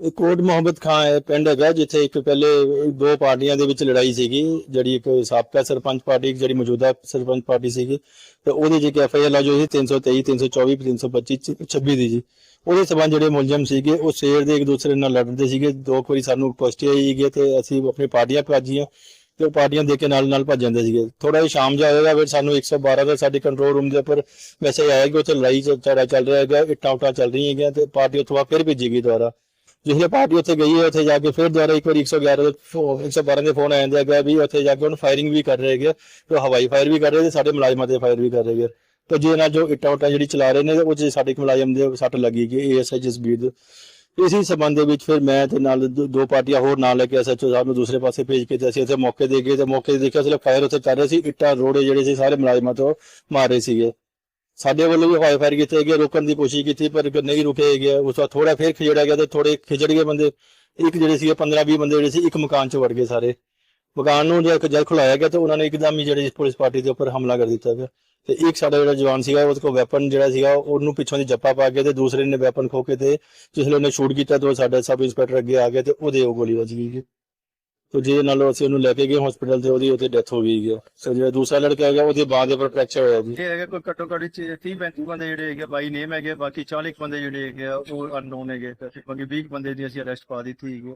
ਕੋਟ ਮੁਹੰਮਦ ਖਾਨ ਹੈ, ਪਿੰਡ ਹੈਗਾ, ਜਿੱਥੇ ਇੱਕ ਪਹਿਲੇ ਦੋ ਪਾਰਟੀਆਂ ਦੇ ਵਿੱਚ ਲੜਾਈ ਸੀਗੀ, ਜਿਹੜੀ ਇੱਕ ਸਾਬਕਾ ਸਰਪੰਚ ਪਾਰਟੀ ਜਿਹੜੀ ਮੌਜੂਦਾ ਸਰਪੰਚ ਪਾਰਟੀ ਸੀਗੀ। ਤੇ ਉਹਦੇ ਚ ਇੱਕ ਐਫ ਆਈ ਆਰ ਲਾਜ ਹੋਈ ਸੀ 323 324 325 26 ਦੀ ਜੀ। ਉਹਦੇ ਸਬੰਧ ਜਿਹੜੇ ਮੁਲਜ਼ਮ ਸੀਗੇ, ਉਹ ਸ਼ੇਰ ਦੇ ਇੱਕ ਦੂਸਰੇ ਨਾਲ ਲੜਦੇ ਸੀਗੇ। ਦੋ ਕੁ ਵਾਰੀ ਸਾਨੂੰ ਪੁਸ਼ਟੀ ਆਈ ਗਈ ਤੇ ਅਸੀਂ ਆਪਣੀ ਪਾਰਟੀਆਂ ਭੱਜੀਆਂ ਤੇ ਉਹ ਪਾਰਟੀਆਂ ਦੇ ਕੇ ਨਾਲ ਨਾਲ ਭੱਜ ਜਾਂਦੇ ਸੀਗੇ। ਥੋੜਾ ਜਿਹਾ ਸ਼ਾਮ ਜਿਹਾ ਹੋਏਗਾ, ਫਿਰ ਸਾਨੂੰ 112 ਦਾ ਸਾਡੇ ਕੰਟਰੋਲ ਰੂਮ ਦੇ ਉੱਪਰ ਮੈਸੇਜ ਆਇਆ ਕਿ ਉੱਥੇ ਲੜਾਈ ਝਗੜਾ ਚੱਲ ਰਿਹਾ ਹੈਗਾ ਇੱਟਾਂ ਉੱਟਾਂ ਚੱਲ ਰਹੀਆਂ ਹੈਗੀਆਂ ਤੇ ਪਾਰਟੀ ਉੱਥੋਂ ਬਾਅਦ ਫਿਰ ਭੇਜੀ ਗਈ ਦੁਆਰਾ ਜਿਸਲੇ ਪਾਰਟੀ ਉੱਥੇ ਗਈ ਹੈ, ਉੱਥੇ ਜਾ ਕੇ ਫਿਰ ਦੁਬਾਰਾ ਇੱਕ ਵਾਰ 111 ਦੇ 112 ਦੇ ਫੋਨ ਆ ਜਾਂਦੇ ਹੈਗਾ ਵੀ ਉੱਥੇ ਜਾ ਕੇ ਉਹਨੂੰ ਫਾਇਰਿੰਗ ਵੀ ਕਰ ਰਹੇ ਹੈਗੇ ਤੇ ਹਵਾਈ ਫਾਇਰ ਵੀ ਕਰ ਰਹੇ ਤੇ ਸਾਡੇ ਮੁਲਾਜ਼ਮਾਂ ਤੇ ਫਾਇਰ ਵੀ ਕਰ ਰਹੇ ਹੈਗੇ ਤੇ ਜਿਹਦੇ ਨਾਲ ਜੋ ਇੱਟਾਂ ਉੱਟਾਂ ਜਿਹੜੀ ਚਲਾ ਰਹੇ ਨੇ, ਉਹ 'ਚ ਸਾਡੇ ਇੱਕ ਮੁਲਾਜ਼ਮ ਦੇ ਸੱਟ ਲੱਗੀ ਗਈ ਏਐਸਆਈ ਜਸਬੀਰ ਦੇ। ਇਸੇ ਸੰਬੰਧ ਦੇ ਵਿੱਚ ਫਿਰ ਮੈਂ ਤੇ ਨਾਲ ਦੋ ਦੋ ਪਾਰਟੀਆਂ ਹੋਰ ਨਾਲ ਲੈ ਕੇ ਐਸਐਚਓ ਸਾਹਿਬ ਨੂੰ ਦੂਸਰੇ ਪਾਸੇ ਭੇਜ ਕੇ ਤੇ ਅਸੀਂ ਉੱਥੇ ਮੌਕੇ ਦੇ ਗਏ ਤੇ ਮੌਕੇ ਤੇ ਦੇਖਿਆ ਸਿਰਫ ਫਾਇਰ ਉੱਥੇ ਕਰ ਰਹੇ ਸੀ, ਇੱਟਾਂ, ਰੋੜੇ ਜਿਹੜੇ ਸੀ, ਸਾਰੇ ਮੁਲਾਜ਼ਮਾਂ ਤੋਂ ਮਾਰ ਰਹੇ ਸੀਗੇ। ਸਾਡੇ ਵੱਲੋਂ ਵੀ ਹਵਾਈ ਫਾਇਰ ਕੀਤੇ ਗਏ, ਰੋਕਣ ਦੀ ਕੋਸ਼ਿਸ਼ ਕੀਤੀ, ਪਰ ਨਹੀਂ ਰੁਕੇ ਗਏ ਉਸ ਤੋਂ ਥੋੜਾ ਫੇਰ ਖਿਜੜਿਆ ਗਿਆ ਤੇ ਥੋੜੇ ਖਿਜੜ ਗਏ ਬੰਦੇ। ਇੱਕ ਜਿਹੜੇ ਸੀਗੇ 15 20 ਬੰਦੇ ਜਿਹੜੇ ਸੀ, ਇੱਕ ਮਕਾਨ 'ਚ ਵੜ ਗਏ ਸਾਰੇ। ਮਕਾਨ ਨੂੰ ਜੇ ਜਲ ਖੁਲਾਇਆ ਗਿਆ ਤੇ ਉਹਨਾਂ ਨੇ ਇੱਕਦਮ ਹੀ ਜਿਹੜੀ ਪੁਲਿਸ ਪਾਰਟੀ ਦੇ ਉੱਪਰ ਹਮਲਾ ਕਰ ਦਿੱਤਾ ਗਿਆ। ਤੇ ਇੱਕ ਸਾਡਾ ਜਿਹੜਾ ਜਵਾਨ ਸੀਗਾ, ਉਹਦੇ ਕੋਲ ਵੈਪਨ ਜਿਹੜਾ ਸੀਗਾ, ਉਹਨੂੰ ਪਿੱਛੋਂ ਦੀ ਜੱਪਾ ਪਾ ਕੇ ਤੇ ਦੂਸਰੇ ਨੇ ਵੈਪਨ ਖੋ ਕੇ ਤੇ ਜਿਸ ਨੇ ਸ਼ੂਟ ਕੀਤਾ ਤੇ ਸਾਡਾ ਸਬ ਇੰਸਪੈਕਟਰ ਅੱਗੇ ਆ ਗਿਆ ਤੇ ਉਹਦੇ ਉਹ ਗੋਲੀ ਵੱਜ ਗਈ। ਤੇ ਜਿਹਦੇ ਨਾਲ ਅਸੀਂ ਉਹਨੂੰ ਲੈ ਕੇ ਗਏ ਹਸਪੀਟਲ ਤੇ ਉਹਦੀ ਉੱਥੇ ਡੈਥ ਹੋ ਗਈ ਗਿਆ ਸੋ ਜਿਹੜਾ ਦੂਸਰਾ ਲੜਕਾ ਹੈਗਾ ਉਹਦੀ ਬਾਹ ਦੇ ਉੱਪਰ ਫ੍ਰੈਕਚਰ ਹੋਇਆ ਜੀ। ਇਹ ਹੈਗਾ ਕੋਈ ਘੱਟੋ ਘੱਟ 30 35 ਬੰਦੇ ਜਿਹੜੇ ਹੈਗੇ ਬਾਈ ਨੇਮ ਹੈਗੇ ਬਾਕੀ 40 ਬੰਦੇ ਜਿਹੜੇ ਹੈਗੇ ਆ, ਉਹ ਅਨਨੋਨ ਹੈਗੇ ਤੇ ਅਸੀਂ ਬਾਕੀ 20 ਬੰਦੇ ਦੀ ਅਸੀਂ ਅਰੈਸਟ ਪਾ ਦਿੱਤੀ ਹੈਗੀ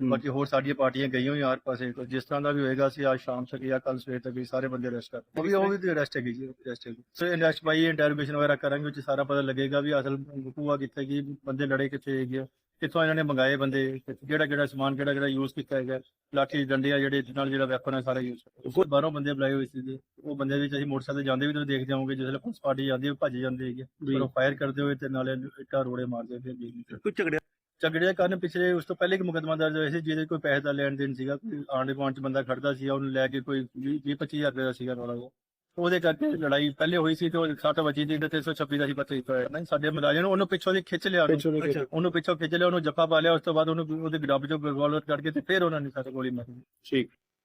ਬਾਕੀ ਹੋਰ ਸਾਡੀਆਂ ਪਾਰਟੀਆਂ ਗਈਆਂ ਹੋਈਆਂ ਹਰ ਪਾਸੇ ਕੋਈ ਜਿਸ ਤਰ੍ਹਾਂ ਦਾ ਵੀ ਹੋਏਗਾ ਅਸੀਂ ਅੱਜ ਸ਼ਾਮ ਤੱਕ ਜਾਂ ਕੱਲ ਸਵੇਰ ਤੱਕ ਵੀ ਸਾਰੇ ਬੰਦੇ ਅਰੈਸਟ ਕਰ ਉਹ ਵੀ ਉਹ ਵੀ ਅਰੈਸਟ ਹੈਗੀ ਜੀ ਅਰੈਸਟ ਹੈਗੀ। ਸੋ ਅਰੈਸਟ ਬਾਈ ਇੰਟਰੋਗੇਸ਼ਨ ਵਗੈਰਾ ਕਰਾਂਗੇ ਉਹ 'ਚ ਸਾਰਾ ਪਤਾ ਲੱਗੇਗਾ ਵੀ ਅਸਲ ਗੁਪੂਆ ਕਿੱਥੇ ਕੀ ਬੰਦੇ ਲੜੇ ਕਿੱਥੇ ਹੈਗੇ ਆ, ਕਿੱਥੋਂ ਇਹਨਾਂ ਨੇ ਮੰਗਾਏ ਬੰਦੇ ਕਿਹੜਾ ਕਿਹੜਾ ਸਮਾਨ ਕਿਹੜਾ ਕਿਹੜਾ ਯੂਜ਼ ਕੀਤਾ ਹੈਗਾ ਲਾਠੀ ਡੰਡੇ ਆ ਜਿਹੜੇ ਨਾਲ ਜਿਹੜਾ ਵੈਪਨ ਹੈ ਸਾਰਾ ਯੂਜ਼ ਕੋਈ ਬਾਹਰੋਂ ਬੰਦੇ ਬੁਲਾਏ ਹੋਏ ਸੀ ਉਹ ਬੰਦੇ ਵਿੱਚ ਅਸੀਂ ਮੋਟਰਸਾਈਕਲ ਤੇ ਜਾਂਦੇ ਵੀ ਤੁਸੀਂ ਦੇਖ ਜਾਓਗੇ ਜਿਸਲੇ ਪੁਲਿਸ ਪਾਰਟੀ ਜਾਂਦੀ ਹੈ ਭੱਜ ਜਾਂਦੇ ਹੈਗੇ ਪਰ ਉਹ ਫਾਇਰ ਕਰਦੇ ਹੋਏ ਤੇ ਨਾਲੇ ਇੱਟਾਂ ਰੋੜੇ ਮਾਰਦੇ ਫਿਰ ਕੋਈ ਝਗੜਿਆ ਝਗੜੇ ਦਾ ਕਾਰਨ ਪਿਛਲੇ ਉਸ ਤੋਂ ਪਹਿਲੇ ਇੱਕ ਮੁਕਦਮਾ ਦਰਜ ਹੋਇਆ ਸੀ ਜਿਹਦੇ ਕੋਈ ਪੈਸੇ ਦਾ ਲੈਣ ਦੇਣ ਸੀਗਾ ਕੋਈ ਆਂਡੇ ਗੁਆਂਢ ਚ ਬੰਦਾ ਖੜਦਾ ਸੀ ਉਹਨੂੰ ਲੈ ਕੇ ਕੋਈ 20 25000 ਰੁਪਏ ਦਾ ਸੀਗਾ ਰੌਲਾ ਉਹ। ਉਹਦੇ ਕਰਕੇ ਲੜਾਈ ਪਹਿਲੇ ਹੋਈ ਸੀ ਤੇ ਉਹ ਸੱਟ ਵੱਜੀ ਦੀ ਤੇ 326 ਦਾ ਸੀ ਪਤਾ ਹੀ ਹੋਇਆ। ਨਹੀਂ ਸਾਡੇ ਮੁਲਾਜ਼ਮ ਨੂੰ ਉਹਨੂੰ ਪਿੱਛੋਂ ਦੀ ਖਿੱਚ ਲਿਆ ਉਹਨੂੰ। ਪਿੱਛੋਂ ਦੀ ਉਹਨੂੰ ਪਿੱਛੋਂ ਖਿੱਚ ਲਿਆ ਉਹਨੂੰ ਜੱਫਾ ਪਾ ਲਿਆ ਉਸ ਤੋਂ ਬਾਅਦ ਉਹਨੂੰ ਉਹਦੇ ਗਡੱਬ ਚੋਂ ਗੋਲਰ ਕੱਢ ਕੇ ਤੇ ਫਿਰ ਉਹਨਾਂ ਨੇ ਸਾਡੇ ਗੋਲੀ ਮਾਰੀ। ਠੀਕ।